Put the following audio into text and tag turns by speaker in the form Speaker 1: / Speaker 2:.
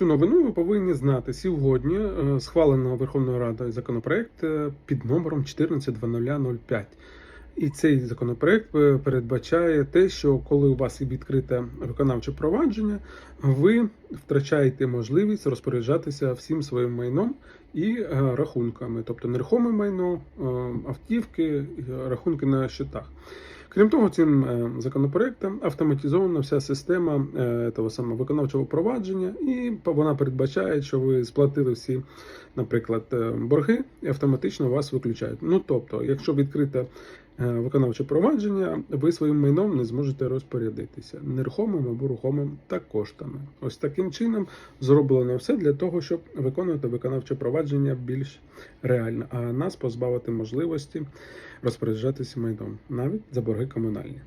Speaker 1: цю новину ви повинні знати. Сьогодні е, схвалено Верховною Радою законопроект е, під номером 142005. І цей законопроект е, передбачає те, що коли у вас є відкрите виконавче провадження, ви втрачаєте можливість розпоряджатися всім своїм майном і рахунками, тобто нерухоме майно, автівки, рахунки на щитах. Крім того, цим е, законопроектом автоматизована вся система е, того самого виконавчого провадження, і вона передбачає, що ви сплатили всі, наприклад, е, борги, і автоматично вас виключають. Ну тобто, якщо відкрите е, виконавче провадження, ви своїм майном не зможете розпорядитися нерухомим або рухомим та коштами. Ось таким чином зроблено все для того, щоб виконувати виконавче провадження більш реально, а нас позбавити можливості розпоряджатися майном навіть за борги комунальні.